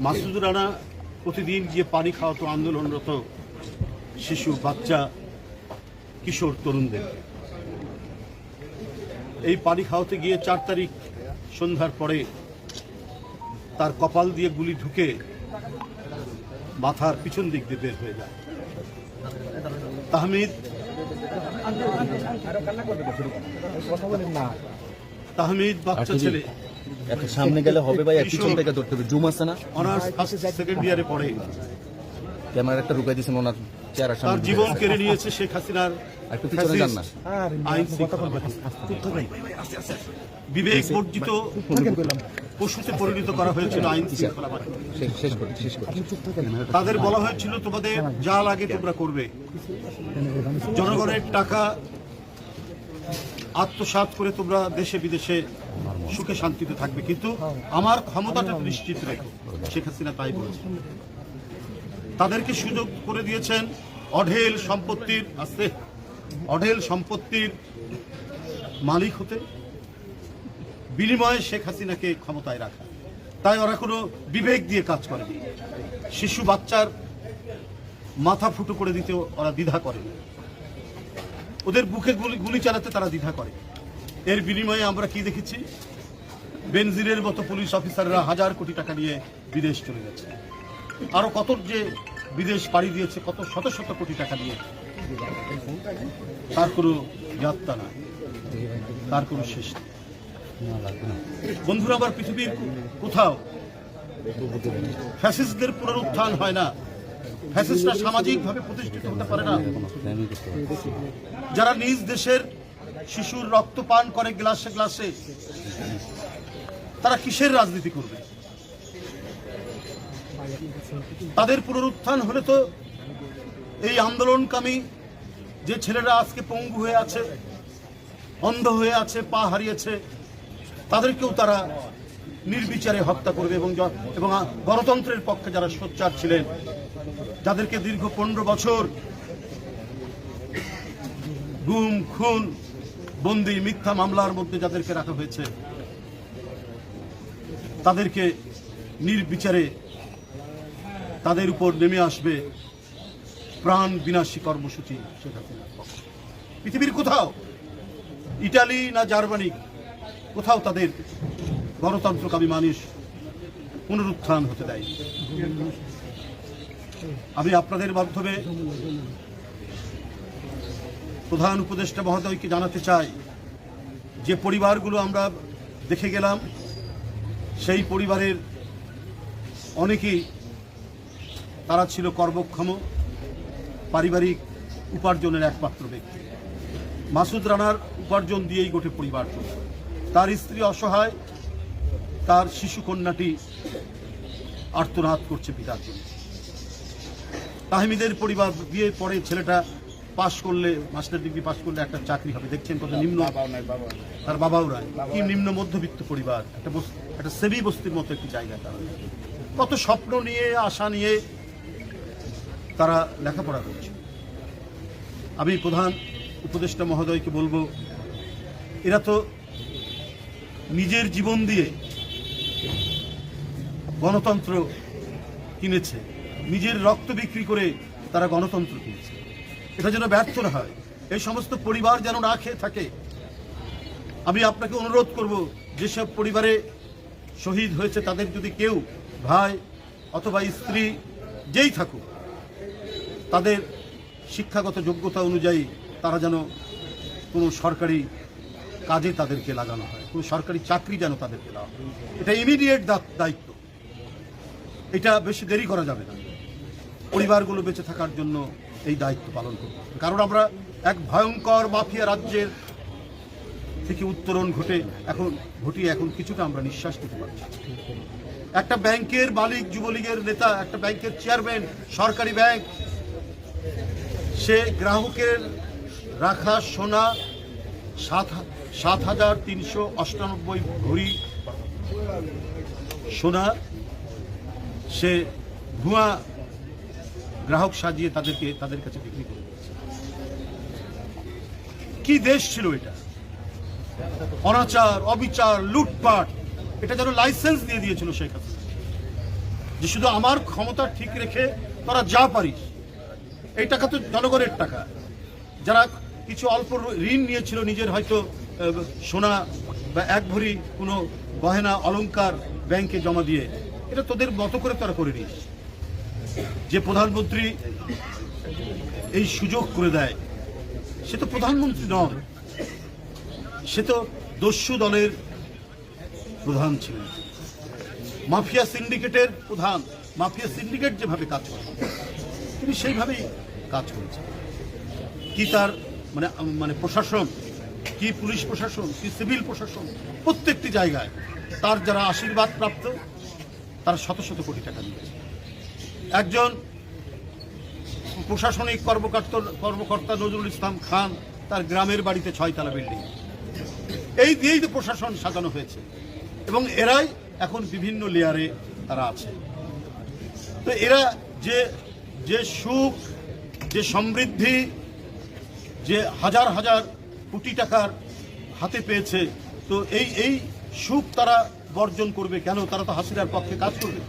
মাসুদ রানা প্রতিদিন গিয়ে পানি খাওয়াতো আন্দোলনরত শিশু বাচ্চা কিশোর তরুণদের। এই পানি খাওয়াতে গিয়ে চার তারিখ সন্ধ্যার পরে তার কপাল দিয়ে গুলি ঢুকে মাথার পিছন দিক দিয়ে বের হয়ে যায়। তাহমিদ তাহমিদ বাচ্চা ছেলে এত সামনে গেলে হবে ভাই পিছন থেকে ধরতে হবে জুম আছে না অনার্স ফার্স্ট সেকেন্ড ইয়ারে পড়ে ক্যামেরা একটা রুকাই দিয়েছেন ওনার চেহারা তার জীবন কেড়ে নিয়েছে শেখ হাসিনার একটু পিছনে যান না আইন শৃঙ্খলা বাহিনী। বিবেক বর্জিত পশুতে পরিণত করা হয়েছিল আইন শৃঙ্খলা বাহিনী। শেষ- শেষ করি শেষ করি তাদের বলা হয়েছিল তোমাদের যা লাগে তোমরা করবে জনগণের টাকা আত্মসাৎ করে তোমরা দেশে, বিদেশে সুখে, শান্তিতে থাকবে। কিন্তু আমার ক্ষমতাটা নিশ্চিত রেখো। শেখ হাসিনা তাই বলেছে তাদেরকে সুযোগ করে দিয়েছেন অঢেল সম্পত্তির আস্তে অঢেল সম্পত্তির মালিক হতে। বিনিময়ে শেখ হাসিনাকে ক্ষমতায় রাখা। তাই ওরা কোনো বিবেক দিয়ে কাজ করেনি শিশু বাচ্চার মাথা ফুটো করে দিতে ওরা দ্বিধা করে ওদের বুকে গুলি গুলি চালাতে তারা দ্বিধা করে। এর বিনিময়ে আমরা কি দেখেছি? বেনজিরের মতো পুলিশ অফিসাররা হাজার কোটি টাকা নিয়ে বিদেশ চলে গেছে। আরও কত যে বিদেশ পাড়ি দিয়েছে, কত শত শত কোটি টাকা নিয়ে। তার কোনো যাত্রা নাই। তার কোনো শেষ নেই। বন্ধুরা আবার পৃথিবীর কোথাও ফ্যাসিস্টদের পুনরুত্থান হয় না। ফ্যাসিস্টরা সামাজিকভাবে প্রতিষ্ঠিত হতে পারে না। যারা নিজ দেশের শিশুর রক্ত পান করে গ্লাসে গ্লাসে, তারা কিসের রাজনীতি করবে? তাদের পুনরুত্থান হলে তো এই আন্দোলনকামী যে ছেলেরা আজকে পঙ্গু হয়ে আছে, অন্ধ হয়ে আছে, পা হারিয়েছে, তাদেরকেও তারা নির্বিচারে হত্যা করবে এবং এবং গণতন্ত্রের পক্ষে যারা সোচ্চার ছিলেন, যাদেরকে দীর্ঘ পনেরো বছর গুম, খুন, বন্দি, মিথ্যা মামলার মধ্যে যাদেরকে রাখা হয়েছে, তাদেরকে নির্বিচারে তাদের উপর নেমে আসবে প্রাণ বিনাশী কর্মসূচি শেখ পৃথিবীর কোথাও, ইটালি না জার্মানি, কোথাও তাদের গণতন্ত্রকামী মানুষ পুনরুত্থান হতে দেয়। আমি আপনাদের মাধ্যমে প্রধান উপদেষ্টা মহোদয়কে জানাতে চাই, যে পরিবারগুলো আমরা দেখে গেলাম, সেই পরিবারের অনেকেই তারা ছিল কর্মক্ষম, পারিবারিক উপার্জনের একমাত্র ব্যক্তি। মাসুদ রানার উপার্জন দিয়েই গোটে পরিবার তার স্ত্রী অসহায় তার শিশু কন্যাটি আর্তনাদ করছে পিতার জন্য। তাহমিদের পরিবার বিয়ে পরে ছেলেটা পাশ করলে মাস্টার ডিগ্রি পাশ করলে একটা চাকরি হবে। দেখছেন কত নিম্ন তার বাবাও রায় কি নিম্ন মধ্যবিত্ত পরিবার? একটা একটা সেবি বস্তির মতো একটি জায়গা তারা। কত স্বপ্ন নিয়ে আশা নিয়ে তারা লেখাপড়া করছে। আমি প্রধান উপদেষ্টা মহোদয়কে বলব এরা তো নিজের জীবন দিয়ে গণতন্ত্র কিনেছে। নিজের রক্ত বিক্রি করে তারা গণতন্ত্র কিনেছে। এটা যেন ব্যর্থ না হয়। এই সমস্ত পরিবার যেন না খেয়ে থাকে। আমি আপনাকে অনুরোধ করব, যেসব পরিবারে শহীদ হয়েছে তাদের যদি কেউ ভাই অথবা স্ত্রী যেই থাকুক, তাদের শিক্ষাগত যোগ্যতা অনুযায়ী তারা যেন কোনো সরকারি কাজে তাদেরকে লাগানো হয়, কোনো সরকারি চাকরি যেন তাদেরকে দেওয়া হয়। এটা ইমিডিয়েট দায়িত্ব। এটা বেশি দেরি করা যাবে না পরিবারগুলো বেঁচে থাকার জন্য এই দায়িত্ব পালন করতে হবে। কারণ আমরা এক ভয়ঙ্কর মাফিয়া রাজ্যের থেকে উত্তরণ ঘটে এখন, ঘটিয়ে এখন কিছুটা আমরা নিঃশ্বাস নিতে পারছি একটা ব্যাংকের মালিক, যুবলীগের নেতা, একটা ব্যাংকের চেয়ারম্যান, সরকারি ব্যাংক, সে গ্রাহকের রাখা সোনা সাত সাত হাজার তিনশো অষ্টানব্বই ভরি সোনা সে ভুয়া গ্রাহক সাজিয়ে তাদেরকে, তাদের কাছে বিক্রি করে কি দেশ ছিল এটা? অনাচার, অবিচার, লুটপাট, এটা যেন লাইসেন্স দিয়ে দিয়েছিল শেখ হাসিনা। যে শুধু আমার ক্ষমতা ঠিক রেখে তারা যা পারিস এই টাকা তো জনগণের টাকা। যারা কিছু অল্প ঋণ নিয়েছিল, নিজের হয়তো সোনা বা এক ভরি কোনো গহেনা, অলংকার ব্যাংকে জমা দিয়ে এটা তোদের মতো করে তারা করে নিস যে প্রধানমন্ত্রী এই সুযোগ করে দেয়, সে তো প্রধানমন্ত্রী নয় সে তো দস্যু দলের প্রধান ছিলেন। মাফিয়া সিন্ডিকেটের প্রধান, মাফিয়া সিন্ডিকেট যেভাবে কাজ করে, তিনি সেইভাবেই কাজ করেছেন। কি তার মানে মানে প্রশাসন, কি পুলিশ প্রশাসন, কি সিভিল প্রশাসন, প্রত্যেকটি জায়গায় তার যারা আশীর্বাদ প্রাপ্ত তারা শত শত কোটি টাকা দিয়েছে। একজন প্রশাসনিক কর্মকর্তা কর্মকর্তা নজরুল ইসলাম খান তার গ্রামের বাড়িতে ছয়তলা বিল্ডিং। এই দিয়েই তো প্রশাসন সাজানো হয়েছে এবং এরাই এখন বিভিন্ন লেয়ারে তারা আছে। তো এরা যে যে সুখ, যে সমৃদ্ধি, যে হাজার হাজার কোটি টাকার হাতে পেয়েছে, তো এই এই সুখ তারা বর্জন করবে কেন? তারা তো হাসিনার পক্ষে কাজ করবে।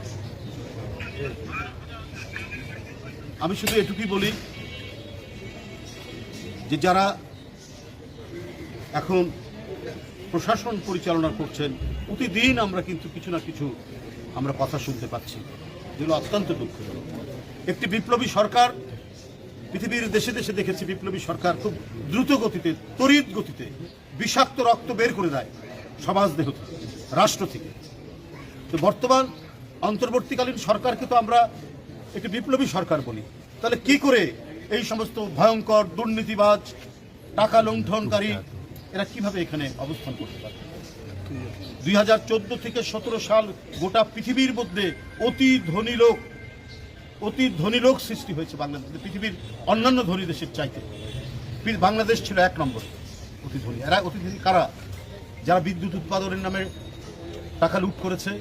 আমি শুধু এটুকুই বলি যে যারা এখন প্রশাসন পরিচালনা করছেন, প্রতিদিন আমরা কিন্তু কিছু না কিছু আমরা কথা শুনতে পাচ্ছি। যেগুলো অত্যন্ত দুঃখজনক। একটি বিপ্লবী সরকার, পৃথিবীর দেশে দেশে দেখেছি বিপ্লবী সরকার খুব দ্রুত গতিতে তড়িৎ গতিতে বিষাক্ত রক্ত বের করে দেয়। সমাজ দেহ থেকে রাষ্ট্র থেকে। তো বর্তমান অন্তর্বর্তীকালীন সরকারকে তো আমরা একটি বিপ্লবী সরকার বলি। তাহলে কি করে এই সমস্ত ভয়ঙ্কর দুর্নীতিবাজ, টাকা লুণ্ঠনকারী, এরা কীভাবে এখানে অবস্থান করতে পারে? দুই হাজার চোদ্দ থেকে সতেরো সাল গোটা পৃথিবীর মধ্যে অতি ধনী লোক, অতি ধনী লোক সৃষ্টি হয়েছে বাংলাদেশে। পৃথিবীর অন্যান্য ধনী দেশের চাইতে। বাংলাদেশ ছিল এক নম্বরে অতি ধনী। এরা অতি ধনী কারা? যারা বিদ্যুৎ উৎপাদনের নামে টাকা লুট করেছে,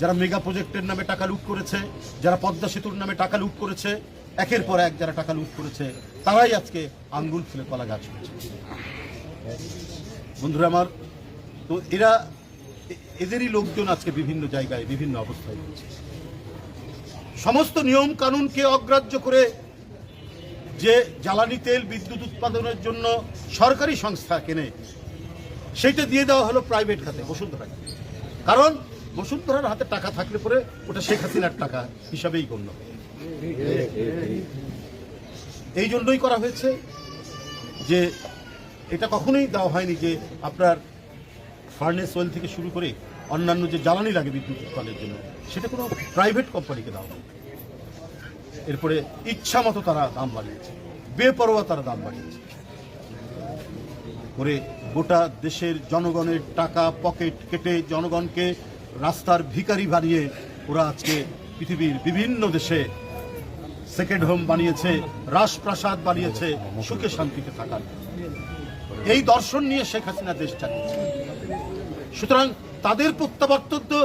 যারা মেগা প্রজেক্টের নামে টাকা লুট করেছে, যারা পদ্মা সেতুর নামে টাকা লুট করেছে, একের পর এক যারা টাকা লুট করেছে, তারাই আজকে আঙ্গুল ফুলে কলা গাছ হয়েছে। বন্ধুরা আমার, তো এরা, এদেরই লোকজন আজকে বিভিন্ন জায়গায়, বিভিন্ন অবস্থায় রয়েছে। সমস্ত নিয়ম কানুনকে অগ্রাহ্য করে যে জ্বালানি তেল বিদ্যুৎ উৎপাদনের জন্য সরকারি সংস্থা কেনে সেইটা দিয়ে দেওয়া হলো প্রাইভেট খাতে বসুন্ধরাকে কারণ বসুন্ধরার হাতে টাকা থাকলে পরে ওটা শেখ হাসিনার টাকা হিসাবেই গণ্য। এই জন্যই করা হয়েছে যে এটা কখনোই দেওয়া হয়নি যে আপনার ফার্নেস ওয়েল থেকে শুরু করে অন্যান্য যে জ্বালানি লাগে বিদ্যুৎ উৎপাদনের জন্য, সেটা কোনো প্রাইভেট কোম্পানিকে দেওয়া হয় এরপরে ইচ্ছা মতো তারা দাম বাড়িয়েছে, বেপরোয়া তারা দাম বাড়িয়েছে। করে গোটা দেশের জনগণের টাকা পকেট কেটে জনগণকে রাস্তার ভিকারি বানিয়ে ওরা আজকে পৃথিবীর বিভিন্ন দেশে সেকেন্ড হোম বানিয়েছে, রাজপ্রাসাদ বানিয়েছে, সুখে শান্তিতে থাকার এই দর্শন নিয়ে শেখ হাসিনা দেশ চালিয়েছে। সুতরাং তাদের প্রত্যাবর্তন তো